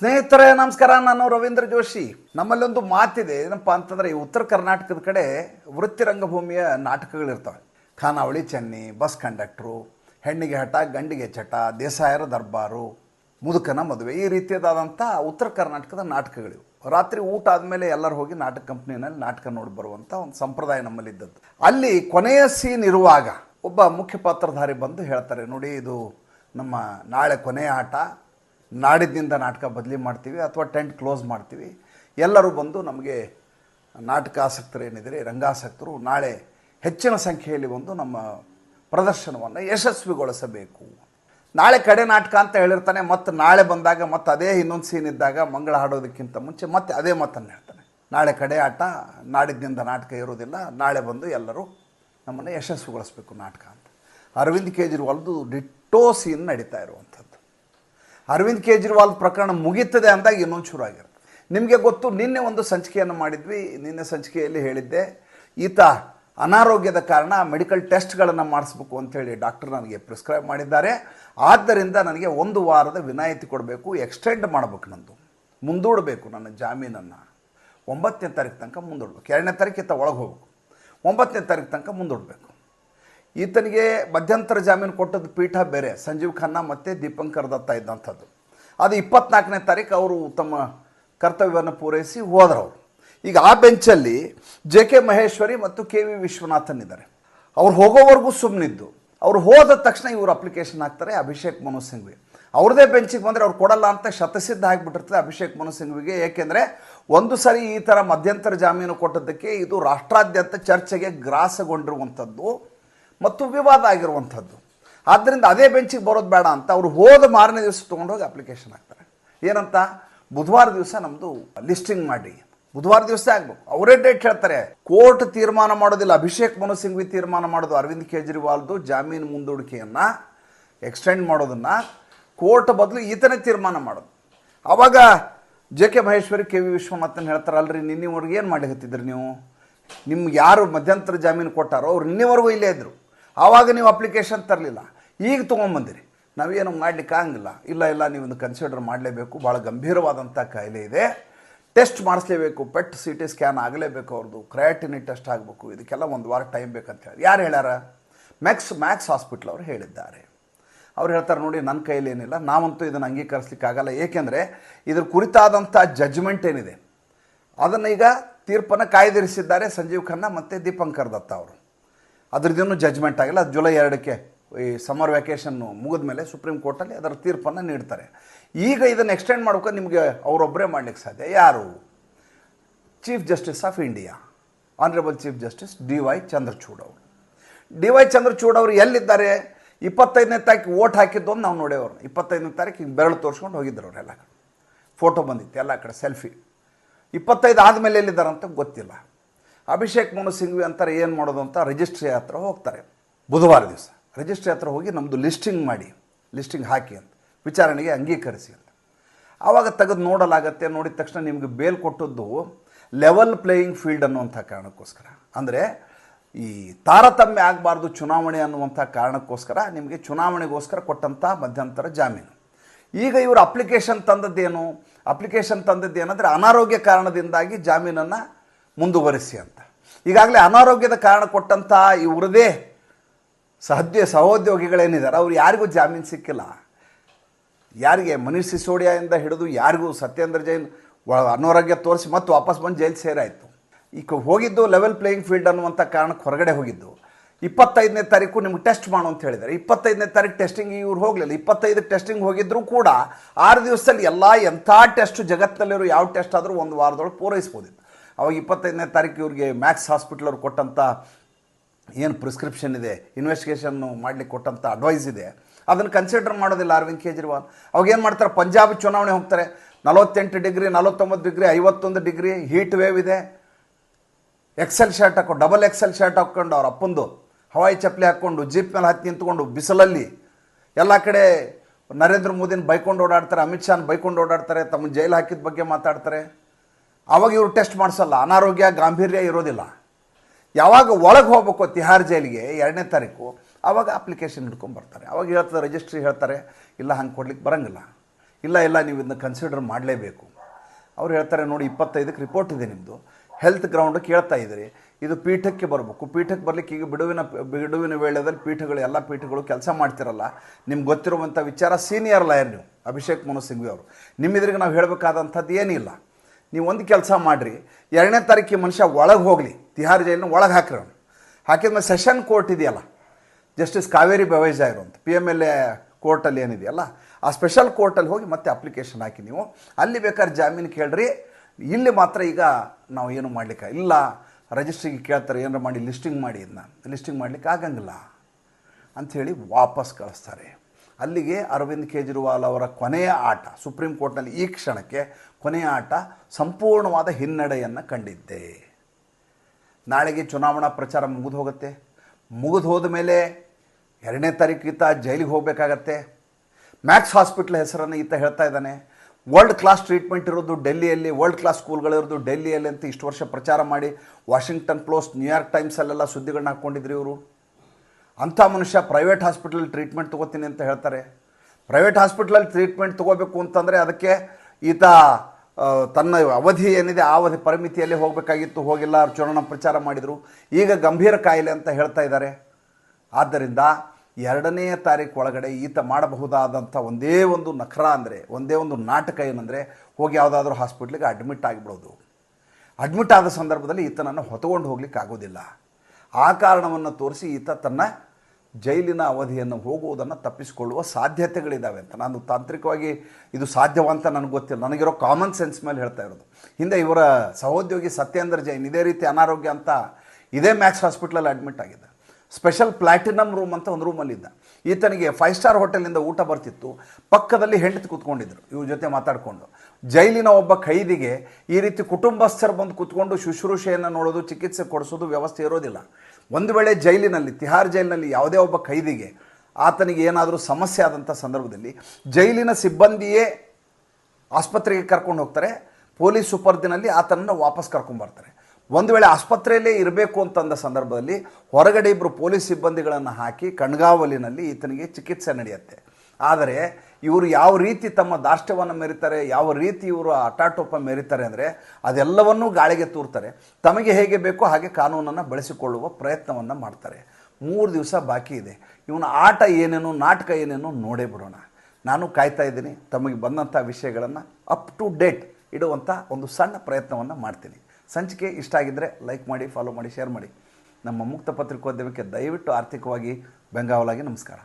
ಸ್ನೇಹಿತರೆ, ನಮಸ್ಕಾರ. ನಾನು ರವೀಂದ್ರ ಜೋಶಿ. ನಮ್ಮಲ್ಲೊಂದು ಮಾತಿದೆ. ಏನಪ್ಪ ಅಂತಂದ್ರೆ, ಈ ಉತ್ತರ ಕರ್ನಾಟಕದ ಕಡೆ ವೃತ್ತಿ ರಂಗಭೂಮಿಯ ನಾಟಕಗಳಿರ್ತವೆ. ಖಾನಾವಳಿ ಚೆನ್ನಿ, ಬಸ್ ಕಂಡಕ್ಟ್ರು, ಹೆಣ್ಣಿಗೆ ಹಠ, ಗಂಡಿಗೆ ಚಟ, ದೇಸಾಯರ ದರ್ಬಾರು, ಮುದುಕನ ಮದುವೆ, ಈ ರೀತಿಯದಾದಂಥ ಉತ್ತರ ಕರ್ನಾಟಕದ ನಾಟಕಗಳಿವು. ರಾತ್ರಿ ಊಟ ಆದಮೇಲೆ ಎಲ್ಲರೂ ಹೋಗಿ ನಾಟಕ ಕಂಪ್ನಿನಲ್ಲಿ ನಾಟಕ ನೋಡಿ ಬರುವಂಥ ಒಂದು ಸಂಪ್ರದಾಯ ನಮ್ಮಲ್ಲಿದ್ದದ್ದು. ಅಲ್ಲಿ ಕೊನೆಯ ಸೀನ್ ಇರುವಾಗ ಒಬ್ಬ ಮುಖ್ಯ ಪಾತ್ರಧಾರಿ ಬಂದು ಹೇಳ್ತಾರೆ, ನೋಡಿ, ಇದು ನಮ್ಮ ನಾಳೆ ಕೊನೆಯ ಆಟ. ನಾಡಿದ್ದಿಂದ ನಾಟಕ ಬದಲಿ ಮಾಡ್ತೀವಿ ಅಥವಾ ಟೆಂಟ್ ಕ್ಲೋಸ್ ಮಾಡ್ತೀವಿ. ಎಲ್ಲರೂ ಬಂದು ನಮಗೆ ನಾಟಕ ಆಸಕ್ತರು ಏನಿದ್ರೆ ರಂಗಾಸಕ್ತರು ನಾಳೆ ಹೆಚ್ಚಿನ ಸಂಖ್ಯೆಯಲ್ಲಿ ಬಂದು ನಮ್ಮ ಪ್ರದರ್ಶನವನ್ನು ಯಶಸ್ವಿಗೊಳಿಸಬೇಕು. ನಾಳೆ ಕಡೆ ನಾಟಕ ಅಂತ ಹೇಳಿರ್ತಾನೆ ಮತ್ತು ನಾಳೆ ಬಂದಾಗ ಮತ್ತು ಅದೇ ಇನ್ನೊಂದು ಸೀನ್ ಇದ್ದಾಗ ಮಂಗಳ ಹಾಡೋದಕ್ಕಿಂತ ಮುಂಚೆ ಮತ್ತೆ ಅದೇ ಮಾತನ್ನು ಹೇಳ್ತಾನೆ. ನಾಳೆ ಕಡೆ ಆಟ, ನಾಡಿದ್ದಿಂದ ನಾಟಕ ಇರೋದಿಲ್ಲ ನಾಳೆ ಬಂದು ಎಲ್ಲರೂ ನಮ್ಮನ್ನು ಯಶಸ್ವಿಗೊಳಿಸ್ಬೇಕು ನಾಟಕ ಅಂತ. ಅರವಿಂದ್ ಕೇಜ್ರಿವಾಲ್ದು ಡಿಟ್ಟೋ ಸೀನ್ ನಡೀತಾ ಇರುವಂಥದ್ದು. ಅರವಿಂದ್ ಕೇಜ್ರಿವಾಲ್ ಪ್ರಕರಣ ಮುಗೀತದೆ ಅಂದಾಗ ಇನ್ನೊಂದು ಶುರು ಆಗಿರುತ್ತೆ ನಿಮಗೆ ಗೊತ್ತು, ನಿನ್ನೆ ಒಂದು ಸಂಚಿಕೆಯನ್ನು ಮಾಡಿದ್ವಿ. ನಿನ್ನೆ ಸಂಚಿಕೆಯಲ್ಲಿ ಹೇಳಿದ್ದೆ, ಈತ ಅನಾರೋಗ್ಯದ ಕಾರಣ ಮೆಡಿಕಲ್ ಟೆಸ್ಟ್ಗಳನ್ನು ಮಾಡಿಸ್ಬೇಕು ಅಂತೇಳಿ ಡಾಕ್ಟರ್ ನನಗೆ ಪ್ರಿಸ್ಕ್ರೈಬ್ ಮಾಡಿದ್ದಾರೆ. ಆದ್ದರಿಂದ ನನಗೆ ಒಂದು ವಾರದ ವಿನಾಯಿತಿ ಕೊಡಬೇಕು, ಎಕ್ಸ್ಟೆಂಡ್ ಮಾಡಬೇಕು ನಂದು. ಮುಂದೂಡಬೇಕು ನನ್ನ ಜಾಮೀನನ್ನು. ಒಂಬತ್ತನೇ ತಾರೀಕು ತನಕ ಮುಂದೂಡಬೇಕು. ಎರಡನೇ ತಾರೀಕು ಈತ ಒಳಗೆ ಹೋಗಬೇಕು. ಒಂಬತ್ತನೇ ತಾರೀಕು ತನಕ ಮುಂದೂಡಬೇಕು. ಈತನಿಗೆ ಮಧ್ಯಂತರ ಜಾಮೀನು ಕೊಟ್ಟದ್ದು ಪೀಠ ಬೇರೆ. ಸಂಜೀವ್ ಖನ್ನಾ ಮತ್ತು ದೀಪಂಕರ್ ದತ್ತ ಇದ್ದಂಥದ್ದು. ಅದು ಇಪ್ಪತ್ನಾಲ್ಕನೇ ತಾರೀಕು ಅವರು ತಮ್ಮ ಕರ್ತವ್ಯವನ್ನು ಪೂರೈಸಿ ಹೋದರು ಅವರು. ಈಗ ಆ ಬೆಂಚಲ್ಲಿ ಜೆ ಕೆ ಮಹೇಶ್ವರಿ ಮತ್ತು ಕೆ ವಿ ವಿಶ್ವನಾಥನ್ ಇದ್ದಾರೆ. ಅವ್ರು ಹೋಗೋವರೆಗೂ ಸುಮ್ಮನಿದ್ದು ಅವ್ರು ಹೋದ ತಕ್ಷಣ ಇವರು ಅಪ್ಲಿಕೇಶನ್ ಹಾಕ್ತಾರೆ ಅಭಿಷೇಕ್ ಮನು ಸಿಂಘ್ವಿ. ಅವ್ರದೇ ಬೆಂಚಿಗೆ ಬಂದರೆ ಅವ್ರು ಕೊಡಲ್ಲ ಅಂತ ಶತಸಿದ್ಧ ಆಗಿಬಿಟ್ಟಿರ್ತದೆ ಅಭಿಷೇಕ್ ಮನು ಸಿಂಘ್ವಿಗೆ. ಏಕೆಂದರೆ ಒಂದು ಸರಿ ಈ ಥರ ಮಧ್ಯಂತರ ಜಾಮೀನು ಕೊಟ್ಟದ್ದಕ್ಕೆ ಇದು ರಾಷ್ಟ್ರಾದ್ಯಂತ ಚರ್ಚೆಗೆ ಗ್ರಾಸಗೊಂಡಿರುವಂಥದ್ದು. ಮತ್ತು ವಿವಾದ ಆಗಿರುವಂಥದ್ದು. ಆದ್ದರಿಂದ ಅದೇ ಬೆಂಚಿಗೆ ಬರೋದು ಬೇಡ ಅಂತ ಅವರು ಹೋದ ಮಾರನೇ ದಿವಸ ತೊಗೊಂಡೋಗಿ ಅಪ್ಲಿಕೇಶನ್ ಹಾಕ್ತಾರೆ. ಏನಂತ? ಬುಧವಾರ ದಿವಸ ನಮ್ಮದು ಲಿಸ್ಟಿಂಗ್ ಮಾಡಿ. ಬುಧವಾರ ದಿವಸ ಆಗಬೇಕು. ಅವರೇ ಡೇಟ್ ಹೇಳ್ತಾರೆ. ಕೋರ್ಟ್ ತೀರ್ಮಾನ ಮಾಡೋದಿಲ್ಲ. ಅಭಿಷೇಕ್ ಮನು ಸಿಂಘ್ವಿ ತೀರ್ಮಾನ ಮಾಡೋದು ಅರವಿಂದ್ ಕೇಜ್ರಿವಾಲ್ದು ಜಾಮೀನು ಮುಂದೂಡಿಕೆಯನ್ನು ಎಕ್ಸ್ಟೆಂಡ್ ಮಾಡೋದನ್ನು ಕೋರ್ಟ್ ಬದಲು ಈತನೇ ತೀರ್ಮಾನ ಮಾಡೋದು. ಆವಾಗ J K Maheshwari K V Viswanathan ಹೇಳ್ತಾರಲ್ರಿ, ನಿನ್ನೆವರೆಗೆ ಏನು ಮಾಡಿ ಹತ್ತಿದ್ರಿ ನೀವು? ನಿಮ್ಗೆ ಯಾರು ಮಧ್ಯಂತರ ಜಾಮೀನು ಕೊಟ್ಟಾರೋ ಅವ್ರು ನಿನ್ನೆವರೆಗೂ ಇಲ್ಲೇ ಇದ್ದರು ಆವಾಗ ನೀವು ಅಪ್ಲಿಕೇಶನ್ ತರಲಿಲ್ಲ. ಈಗ ತೊಗೊಂಬಂದಿರಿ. ನಾವೇನು ಮಾಡ್ಲಿಕ್ಕೆ ಆಗಂಗಿಲ್ಲ. ಇಲ್ಲ ಇಲ್ಲ ನೀವು ಇದನ್ನು ಕನ್ಸಿಡರ್ ಮಾಡಲೇಬೇಕು. ಭಾಳ ಗಂಭೀರವಾದಂಥ ಕಾಯಿಲೆ ಇದೆ. ಟೆಸ್ಟ್ ಮಾಡಿಸ್ಲೇಬೇಕು. ಪೆಟ್ ಸಿ ಟಿ ಸ್ಕ್ಯಾನ್ ಆಗಲೇಬೇಕು ಅವ್ರದ್ದು. ಕ್ರಯಾಟಿನಿ ಟೆಸ್ಟ್ ಆಗಬೇಕು. ಇದಕ್ಕೆಲ್ಲ ಒಂದು ವಾರ ಟೈಮ್ ಬೇಕಂತ ಹೇಳಿ ಯಾರು ಹೇಳ್ಯಾರ? ಮ್ಯಾಕ್ಸ್ ಮ್ಯಾಕ್ಸ್ ಹಾಸ್ಪಿಟ್ಲ್ ಅವರು ಹೇಳಿದ್ದಾರೆ. ಅವ್ರು ಹೇಳ್ತಾರೆ ನೋಡಿ ನನ್ನ ಕೈಯಲ್ಲಿ ಏನಿಲ್ಲ. ನಾವಂತೂ ಇದನ್ನು ಅಂಗೀಕರಿಸ್ಲಿಕ್ಕೆ ಆಗಲ್ಲ. ಏಕೆಂದರೆ ಇದ್ರ ಕುರಿತಾದಂಥ ಜಜ್ಮೆಂಟ್ ಏನಿದೆ. ಅದನ್ನು ಈಗ ತೀರ್ಪನ್ನು ಕಾಯ್ದಿರಿಸಿದ್ದಾರೆ ಸಂಜೀವ್ ಖನ್ನಾ ಮತ್ತು ದೀಪಂಕರ್ ದತ್ತ ಅವರು. ಅದ್ರದ್ದೇನು ಜಜ್ಮೆಂಟ್ ಆಗಿಲ್ಲ. ಅದು ಜುಲೈ ಎರಡಕ್ಕೆ ಈ ಸಮರ್ ವ್ಯಾಕೇಷನ್ನು ಮುಗಿದ ಮೇಲೆ ಸುಪ್ರೀಂ ಕೋರ್ಟಲ್ಲಿ ಅದರ ತೀರ್ಪನ್ನು ನೀಡ್ತಾರೆ. ಈಗ ಇದನ್ನು ಎಕ್ಸ್ಟೆಂಡ್ ಮಾಡ್ಕೊಂಡು ನಿಮಗೆ ಅವರೊಬ್ಬರೇ ಮಾಡಲಿಕ್ಕೆ ಸಾಧ್ಯ. ಯಾರು? Chief justice of India honourable chief justice D Y Chandrachud ಅವರು. ಡಿ ವೈ ಚಂದ್ರಚೂಡ್ ಅವರು ಎಲ್ಲಿದ್ದಾರೆ? ಇಪ್ಪತ್ತೈದನೇ ತಾರೀಕು ಓಟ್ ಹಾಕಿದ್ದು ನಾವು ನೋಡೇವ್ರು. ಇಪ್ಪತ್ತೈದನೇ ತಾರೀಕು ಹಿಂಗೆ ಬೆರಳು ತೋರಿಸ್ಕೊಂಡು ಹೋಗಿದ್ರು ಅವ್ರು ಎಲ್ಲ ಕಡೆ ಫೋಟೋ ಬಂದಿತ್ತು ಎಲ್ಲ ಕಡೆ ಸೆಲ್ಫಿ ಇಪ್ಪತ್ತೈದು ಆದಮೇಲೆ ಎಲ್ಲಿದ್ದಾರೆ ಅಂತ ಗೊತ್ತಿಲ್ಲ. ಅಭಿಷೇಕ್ ಮನು ಸಿಂಘ್ವಿ ಅಂತಾರೆ, ಏನು ಮಾಡೋದು ಅಂತ ರಿಜಿಸ್ಟ್ರಿ ಹತ್ರ ಹೋಗ್ತಾರೆ. ಬುಧವಾರ ದಿವಸ. ರಿಜಿಸ್ಟ್ರಿ ಹತ್ರ ಹೋಗಿ ನಮ್ಮದು ಲಿಸ್ಟಿಂಗ್ ಮಾಡಿ ಲಿಸ್ಟಿಂಗ್ ಹಾಕಿ ಅಂತ. ವಿಚಾರಣೆಗೆ ಅಂಗೀಕರಿಸಿ ಅಂತ. ಆವಾಗ ತೆಗೆದು ನೋಡಲಾಗತ್ತೆ, ನೋಡಿದ ತಕ್ಷಣ ನಿಮಗೆ ಬೇಲ್ ಕೊಟ್ಟದ್ದು ಲೆವೆಲ್ ಪ್ಲೇಯಿಂಗ್ ಫೀಲ್ಡ್ ಅನ್ನುವಂಥ ಕಾರಣಕ್ಕೋಸ್ಕರ. ಅಂದರೆ ಈ ತಾರತಮ್ಯ ಆಗಬಾರ್ದು ಚುನಾವಣೆ ಅನ್ನುವಂಥ ಕಾರಣಕ್ಕೋಸ್ಕರ ನಿಮಗೆ ಚುನಾವಣೆಗೋಸ್ಕರ ಕೊಟ್ಟಂಥ ಮಧ್ಯಂತರ ಜಾಮೀನು. ಈಗ ಇವರು ಅಪ್ಲಿಕೇಶನ್ ತಂದದ್ದೇನು? ಅಪ್ಲಿಕೇಶನ್ ತಂದದ್ದು ಏನಂದರೆ ಅನಾರೋಗ್ಯ ಕಾರಣದಿಂದಾಗಿ ಜಾಮೀನನ್ನು ಮುಂದುವರಿಸಿ ಅಂತ. ಈಗಾಗಲೇ ಅನಾರೋಗ್ಯದ ಕಾರಣ ಕೊಟ್ಟಂಥ ಇವರದೇ ಸಹದ್ಯ ಸಹೋದ್ಯೋಗಿಗಳೇನಿದ್ದಾರೆ, ಅವ್ರು ಯಾರಿಗೂ ಜಾಮೀನು ಸಿಕ್ಕಿಲ್ಲ. ಯಾರಿಗೆ ಮನೀಷ್ ಸಿಸೋಡಿಯಾಯಿಂದ ಹಿಡಿದು ಯಾರಿಗೂ ಸತ್ಯೇಂದ್ರ ಜೈನ್ ಅನಾರೋಗ್ಯ ತೋರಿಸಿ ಮತ್ತು ವಾಪಸ್ ಬಂದು ಜೈಲು ಸೇರಾಯಿತು. ಈಗ ಹೋಗಿದ್ದು ಲೆವೆಲ್ ಪ್ಲೇಯಿಂಗ್ ಫೀಲ್ಡ್ ಅನ್ನುವಂಥ ಕಾರಣಕ್ಕೆ ಹೊರಗಡೆ ಹೋಗಿದ್ದು. ಇಪ್ಪತ್ತೈದನೇ ತಾರೀಕು ನಿಮ್ಗೆ ಟೆಸ್ಟ್ ಮಾಡು ಅಂತ ಹೇಳಿದ್ದಾರೆ. ಇಪ್ಪತ್ತೈದನೇ ತಾರೀಕು ಟೆಸ್ಟಿಂಗ್ ಇವ್ರು ಹೋಗಲಿಲ್ಲ. ಇಪ್ಪತ್ತೈದು ಟೆಸ್ಟಿಂಗ್ ಹೋಗಿದ್ರು ಕೂಡ ಆರು ದಿವಸದಲ್ಲಿ ಎಲ್ಲ ಎಂಥ ಟೆಸ್ಟ್ ಜಗತ್ತಲ್ಲಿರೋ ಯಾವ ಟೆಸ್ಟ್ ಆದರೂ ಒಂದು ವಾರದೊಳಗೆ ಪೂರೈಸ್ಬೋದಿತ್ತು. ಅವಾಗ ಇಪ್ಪತ್ತೈದನೇ ತಾರೀಕು ಇವ್ರಿಗೆ ಮ್ಯಾಕ್ಸ್ ಹಾಸ್ಪಿಟ್ಲ್ ಅವ್ರು ಕೊಟ್ಟಂಥ ಏನು ಪ್ರಿಸ್ಕ್ರಿಪ್ಷನ್ ಇದೆ ಇನ್ವೆಸ್ಟಿಗೇಷನ್ನು ಮಾಡಲಿಕ್ಕೆ ಕೊಟ್ಟಂಥ ಅಡ್ವೈಸ್ ಇದೆ. ಅದನ್ನು ಕನ್ಸಿಡರ್ ಮಾಡೋದಿಲ್ಲ ಅರವಿಂದ್ ಕೇಜ್ರಿವಾಲ್. ಅವಾಗ ಏನು ಮಾಡ್ತಾರೆ, ಪಂಜಾಬ್ ಚುನಾವಣೆ ಹೋಗ್ತಾರೆ. ನಲವತ್ತೆಂಟು ಡಿಗ್ರಿ, ನಲವತ್ತೊಂಬತ್ತು ಡಿಗ್ರಿ, ಐವತ್ತೊಂದು ಡಿಗ್ರಿ ಹೀಟ್ ವೇವ್ ಇದೆ. ಎಕ್ಸೆಲ್ ಶರ್ಟ್ ಹಾಕೊಂಡು ಡಬಲ್ ಎಕ್ಸೆಲ್ ಶರ್ಟ್ ಹಾಕ್ಕೊಂಡು ಅವ್ರ ಅಪ್ಪಂದು ಹವಾಯಿ ಚಪ್ಪಲಿ ಹಾಕ್ಕೊಂಡು ಜೀಪ್ ಮೇಲೆ ಹತ್ತಿ ನಿಂತ್ಕೊಂಡು ಬಿಸಿಲಲ್ಲಿ ಎಲ್ಲ ಕಡೆ ನರೇಂದ್ರ ಮೋದಿನ ಬೈಕೊಂಡು ಓಡಾಡ್ತಾರೆ, ಅಮಿತ್ ಶಾನ್ ಬೈಕೊಂಡು ಓಡಾಡ್ತಾರೆ, ತಮ್ಮ ಜೈಲು ಹಾಕಿದ ಬಗ್ಗೆ ಮಾತಾಡ್ತಾರೆ. ಆವಾಗ ಇವರು ಟೆಸ್ಟ್ ಮಾಡಿಸಲ್ಲ, ಅನಾರೋಗ್ಯ, ಗಾಂಭೀರ್ಯ ಇರೋದಿಲ್ಲ. ಯಾವಾಗ ಒಳಗೆ ಹೋಗ್ಬೇಕು ತಿಹಾರ್ ಜೈಲಿಗೆ, ಎರಡನೇ ತಾರೀಕು ಆವಾಗ ಅಪ್ಲಿಕೇಶನ್ ಹಿಡ್ಕೊಂಬರ್ತಾರೆ. ಅವಾಗ ಹೇಳ್ತಾರೆ ರಿಜಿಸ್ಟ್ರಿ ಹೇಳ್ತಾರೆ, ಇಲ್ಲ ಹಂಗೆ ಕೊಡ್ಲಿಕ್ಕೆ ಬರೋಂಗಿಲ್ಲ. ಇಲ್ಲ ಇಲ್ಲ, ನೀವು ಇದನ್ನ ಕನ್ಸಿಡರ್ ಮಾಡಲೇಬೇಕು. ಅವ್ರು ಹೇಳ್ತಾರೆ, ನೋಡಿ, ಇಪ್ಪತ್ತೈದಕ್ಕೆ ರಿಪೋರ್ಟ್ ಇದೆ ನಿಮ್ಮದು ಹೆಲ್ತ್ ಗ್ರೌಂಡ್ ಕೇಳ್ತಾ ಇದ್ದೀರಿ. ಇದು ಪೀಠಕ್ಕೆ ಬರಬೇಕು. ಪೀಠಕ್ಕೆ ಬರಲಿಕ್ಕೆ ಈಗ ಬಿಡುವಿನ ಬಿಡುವಿನ ವೇಳೆಯಲ್ಲಿ ಪೀಠಗಳು, ಎಲ್ಲ ಪೀಠಗಳು ಕೆಲಸ ಮಾಡ್ತಿರಲ್ಲ. ನಿಮ್ಗೆ ಗೊತ್ತಿರುವಂಥ ವಿಚಾರ ಸೀನಿಯರ್ ಲಾಯರ್ ನೀವು, ಅಭಿಷೇಕ್ ಮನು ಸಿಂಘ್ವಿ ಅವರು. ನಿಮ್ಮಿದ್ರಿಗೆ ನಾವು ಹೇಳಬೇಕಾದಂಥದ್ದು ಏನಿಲ್ಲ. ನೀವು ಒಂದು ಕೆಲಸ ಮಾಡಿರಿ. ಎರಡನೇ ತಾರೀಕಿಗೆ ಮನುಷ್ಯ ಒಳಗೆ ಹೋಗಲಿ. ತಿಹಾರ್ ಜೈಲಿನ ಒಳಗೆ ಹಾಕ್ರಿ ಅವನು. ಹಾಕಿದ್ಮೇಲೆ ಸೆಷನ್ ಕೋರ್ಟ್ ಇದೆಯಲ್ಲ? ಜಸ್ಟಿಸ್ ಕಾವೇರಿ ಬೆವೈಜ ಇರುವಂಥ ಪಿ ಎಂ ಎಲ್ ಎ ಕೋರ್ಟಲ್ಲಿ ಏನಿದೆಯಲ್ಲ? ಆ ಸ್ಪೆಷಲ್ ಕೋರ್ಟಲ್ಲಿ ಹೋಗಿ ಮತ್ತೆ ಅಪ್ಲಿಕೇಶನ್ ಹಾಕಿ ನೀವು. ಅಲ್ಲಿ ಬೇಕಾದ್ರೆ ಜಾಮೀನು ಕೇಳ್ರಿ. ಇಲ್ಲಿ ಮಾತ್ರ ಈಗ ನಾವು ಏನು ಮಾಡಲಿಕ್ಕೆ ಇಲ್ಲ. ರಿಜಿಸ್ಟ್ರಿಗೆ ಕೇಳ್ತಾರೆ, ಏನಾರು ಮಾಡಿ ಲಿಸ್ಟಿಂಗ್ ಮಾಡಿ ಇದನ್ನ ಲಿಸ್ಟಿಂಗ್ ಮಾಡಲಿಕ್ಕೆ ಆಗಂಗಿಲ್ಲ. ಅಂಥೇಳಿ ವಾಪಸ್ ಕಳಿಸ್ತಾರೆ. ಅಲ್ಲಿಗೆ ಅರವಿಂದ್ ಕೇಜ್ರಿವಾಲ್ ಅವರ ಕೊನೆಯ ಆಟ, ಸುಪ್ರೀಂ ಕೋರ್ಟ್ನಲ್ಲಿ ಈ ಕ್ಷಣಕ್ಕೆ ಕೊನೆಯ ಆಟ ಸಂಪೂರ್ಣವಾದ ಹಿನ್ನಡೆಯನ್ನು ಕಂಡಿದ್ದೆ. ನಾಳೆಗೆ ಚುನಾವಣಾ ಪ್ರಚಾರ ಮುಗಿದು ಹೋಗುತ್ತೆ ಮುಗಿದು ಹೋದ ಮೇಲೆ ಎರಡನೇ ತಾರೀಕಿತ ಜೈಲಿಗೆ ಹೋಗಬೇಕಾಗತ್ತೆ. ಮ್ಯಾಕ್ಸ್ ಹಾಸ್ಪಿಟ್ಲ್ ಹೆಸರನ್ನು ಈತ ಹೇಳ್ತಾ ಇದ್ದಾನೆ. ವರ್ಲ್ಡ್ ಕ್ಲಾಸ್ ಟ್ರೀಟ್ಮೆಂಟ್ ಇರೋದು ಡೆಲ್ಲಿಯಲ್ಲಿ, ವರ್ಲ್ಡ್ ಕ್ಲಾಸ್ ಸ್ಕೂಲ್ಗಳಿರೋದು ಡೆಲ್ಲಿಯಲ್ಲಿ ಅಂತ ಇಷ್ಟು ವರ್ಷ ಪ್ರಚಾರ ಮಾಡಿ ವಾಷಿಂಗ್ಟನ್ ಪೋಸ್ಟ್, ನ್ಯೂಯಾರ್ಕ್ ಟೈಮ್ಸಲ್ಲೆಲ್ಲ ಸುದ್ದಿಗಳನ್ನ ಹಾಕ್ಕೊಂಡಿದ್ರು ಇವರು. ಅಂಥ ಮನುಷ್ಯ ಪ್ರೈವೇಟ್ ಹಾಸ್ಪಿಟ್ಲಲ್ಲಿ ಟ್ರೀಟ್ಮೆಂಟ್ ತೊಗೋತೀನಿ ಅಂತ ಹೇಳ್ತಾರೆ. ಪ್ರೈವೇಟ್ ಹಾಸ್ಪಿಟ್ಲಲ್ಲಿ ಟ್ರೀಟ್ಮೆಂಟ್ ತೊಗೋಬೇಕು ಅಂತಂದರೆ ಅದಕ್ಕೆ ಈತ ತನ್ನ ಅವಧಿ ಏನಿದೆ, ಆ ಅವಧಿ ಪರಿಮಿತಿಯಲ್ಲಿ ಹೋಗಬೇಕಾಗಿತ್ತು, ಹೋಗಿಲ್ಲ ಚುನಾವಣಾ ಪ್ರಚಾರ ಮಾಡಿದರು. ಈಗ ಗಂಭೀರ ಕಾಯಿಲೆ ಅಂತ ಹೇಳ್ತಾ ಇದ್ದಾರೆ. ಆದ್ದರಿಂದ ಎರಡನೆಯ ತಾರೀಕು ಒಳಗಡೆ ಈತ ಮಾಡಬಹುದಾದಂಥ ಒಂದೇ ಒಂದು ನಖರ ಅಂದರೆ, ಒಂದೇ ಒಂದು ನಾಟಕ ಏನಂದರೆ, ಹೋಗಿ ಯಾವುದಾದ್ರೂ ಹಾಸ್ಪಿಟ್ಲಿಗೆ ಅಡ್ಮಿಟ್ ಆಗಿಬಿಡೋದು. ಅಡ್ಮಿಟ್ ಆದ ಸಂದರ್ಭದಲ್ಲಿ ಈತನನ್ನು ಹೊತ್ಕೊಂಡು ಹೋಗ್ಲಿಕ್ಕೆ ಆಗೋದಿಲ್ಲ ಆ ಕಾರಣವನ್ನು ತೋರಿಸಿ ಈತ ತನ್ನ ಜೈಲಿನ ಅವಧಿಯನ್ನು ಹೋಗುವುದನ್ನು ತಪ್ಪಿಸಿಕೊಳ್ಳುವ ಸಾಧ್ಯತೆಗಳಿದ್ದಾವೆ ಅಂತ. ನಾನು ತಾಂತ್ರಿಕವಾಗಿ ಇದು ಸಾಧ್ಯವಂತ ನನಗೆ ಗೊತ್ತಿಲ್ಲ. ನನಗಿರೋ ಕಾಮನ್ ಸೆನ್ಸ್ ಮೇಲೆ ಹೇಳ್ತಾ ಇರೋದು. ಹಿಂದೆ ಇವರ ಸಹೋದ್ಯೋಗಿ ಸತ್ಯೇಂದ್ರ ಜೈನ್ ಇದೇ ರೀತಿ ಅನಾರೋಗ್ಯ ಅಂತ ಇದೇ ಮ್ಯಾಕ್ಸ್ ಹಾಸ್ಪಿಟ್ಲಲ್ಲಿ ಅಡ್ಮಿಟ್ ಆಗಿದ್ದ. ಸ್ಪೆಷಲ್ ಪ್ಲಾಟಿನಮ್ ರೂಮ್ ಅಂತ ಒಂದು ರೂಮಲ್ಲಿದ್ದ ಈತನಿಗೆ ಫೈವ್ ಸ್ಟಾರ್ ಹೋಟೆಲಿಂದ ಊಟ ಬರ್ತಿತ್ತು. ಪಕ್ಕದಲ್ಲಿ ಹೆಂಡತಿ ಕೂತ್ಕೊಂಡಿದ್ರು. ಇವ್ರ ಜೊತೆ ಮಾತಾಡಿಕೊಂಡು. ಜೈಲಿನ ಒಬ್ಬ ಖೈದಿಗೆ ಈ ರೀತಿ ಕುಟುಂಬಸ್ಥರು ಬಂದು ಕೂತ್ಕೊಂಡು ಶುಶ್ರೂಷೆಯನ್ನು ನೋಡೋದು, ಚಿಕಿತ್ಸೆ ಕೊಡಿಸೋದು ವ್ಯವಸ್ಥೆ ಇರೋದಿಲ್ಲ. ಒಂದು ವೇಳೆ ಜೈಲಿನಲ್ಲಿ, ತಿಹಾರ್ ಜೈಲಿನಲ್ಲಿ ಯಾವುದೇ ಒಬ್ಬ ಕೈದಿಗೆ ಆತನಿಗೆ ಏನಾದರೂ ಸಮಸ್ಯೆ ಆದಂಥ ಸಂದರ್ಭದಲ್ಲಿ ಜೈಲಿನ ಸಿಬ್ಬಂದಿಯೇ ಆಸ್ಪತ್ರೆಗೆ ಕರ್ಕೊಂಡು ಹೋಗ್ತಾರೆ. ಪೊಲೀಸ್ ಸುಪರ್ದಿನಲ್ಲಿ ಆತನನ್ನು ವಾಪಸ್ ಕರ್ಕೊಂಡ್ಬರ್ತಾರೆ ಒಂದು ವೇಳೆ ಆಸ್ಪತ್ರೆಯಲ್ಲೇ ಇರಬೇಕು ಅಂತಂದ ಸಂದರ್ಭದಲ್ಲಿ ಹೊರಗಡೆ ಇಬ್ಬರು ಪೊಲೀಸ್ ಸಿಬ್ಬಂದಿಗಳನ್ನು ಹಾಕಿ ಕಣ್ಗಾವಲಿನಲ್ಲಿ ಈತನಿಗೆ ಚಿಕಿತ್ಸೆ ನಡೆಯುತ್ತೆ. ಆದರೆ ಇವರು ಯಾವ ರೀತಿ ತಮ್ಮ ದಾಷ್ಟ್ಯವನ್ನು ಮೆರಿತಾರೆ, ಯಾವ ರೀತಿ ಇವರು ಅಟಾಟೋಪ ಮೆರಿತಾರೆ ಅಂದರೆ ಅದೆಲ್ಲವನ್ನೂ ಗಾಳಿಗೆ ತೂರ್ತಾರೆ. ತಮಗೆ ಹೇಗೆ ಬೇಕೋ ಹಾಗೆ ಕಾನೂನನ್ನು ಬಳಸಿಕೊಳ್ಳುವ ಪ್ರಯತ್ನವನ್ನು ಮಾಡ್ತಾರೆ. ಮೂರು ದಿವಸ ಬಾಕಿ ಇದೆ. ಇವನ ಆಟ ಏನೇನು, ನಾಟಕ ಏನೇನು ನೋಡೇ ಬಿಡೋಣ. ನಾನು ಕಾಯ್ತಾ ಇದ್ದೀನಿ. ತಮಗೆ ಬಂದಂಥ ವಿಷಯಗಳನ್ನು ಅಪ್ ಟು ಡೇಟ್ ಇಡುವಂಥ ಒಂದು ಸಣ್ಣ ಪ್ರಯತ್ನವನ್ನು ಮಾಡ್ತೀನಿ. ಸಂಚಿಕೆ ಇಷ್ಟ ಆಗಿದ್ದರೆ ಲೈಕ್ ಮಾಡಿ ಫಾಲೋ ಮಾಡಿ ಶೇರ್ ಮಾಡಿ. ನಮ್ಮ ಮುಕ್ತ ಪತ್ರಿಕೋದ್ಯಮಕ್ಕೆ ದಯವಿಟ್ಟು ಆರ್ಥಿಕವಾಗಿ ಬೆಂಗಾವಲಾಗಿ ನಮಸ್ಕಾರ.